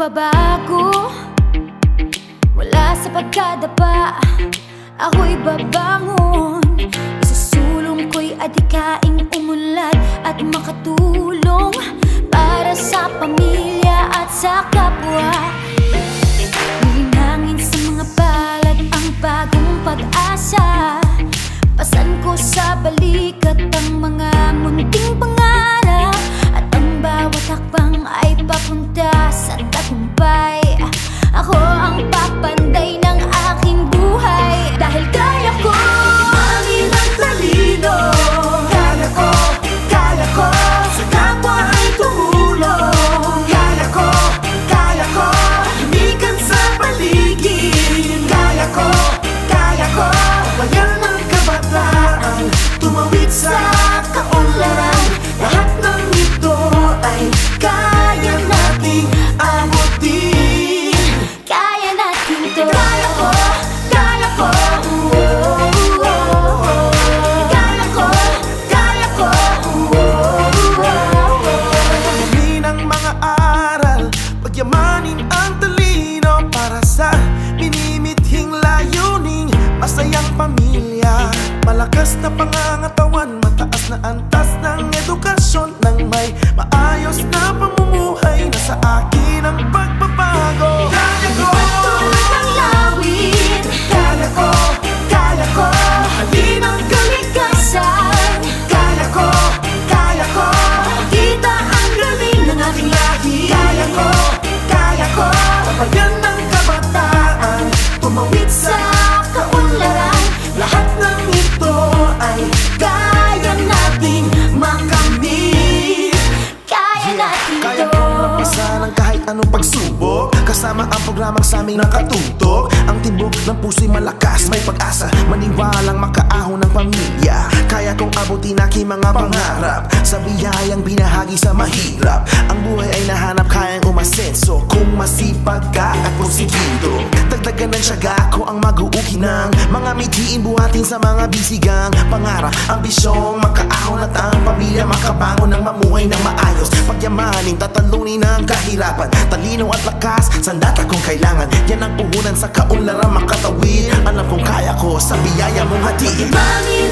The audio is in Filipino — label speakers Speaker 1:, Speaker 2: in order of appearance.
Speaker 1: magbabago. Wala sa pagkadapa Ako'y babangon. Isusulong ko'y adikaing umunlad At makatulong Para sa pamilya at sa kapwa. Nilinangin sa mga palad ang bagong pag-asa. Pasan ko sa balikat
Speaker 2: Masayang pamilya Malakas na pangangatawan Mataas na antas ang programang sa aming nakatutok Ang timbok ng puso'y malakas. May pag-asa, maniwalang makaahon ng pamilya. Kaya kong abutin aking mga pangarap Sa biyayang binahagi sa mahirap. Ang buhay ay nahanap kayang umasenso. Kung masipag ka at porsigido Dagdagan ng syaga ko ang mag-uuki ng Mga mitiin buhatin sa mga bisigang Pangarap, ambisyong makaahon at ang pamilya Makabangon ng mamuhay ng maayos. Pagyamanin, tatalunin ang kahirapan. Talino at lakas, sandat akong kailangan. Yan ang puhunan sa kaunlaran makatawid. Alam kong kaya ko sa biyaya mong hatiin.
Speaker 1: Mami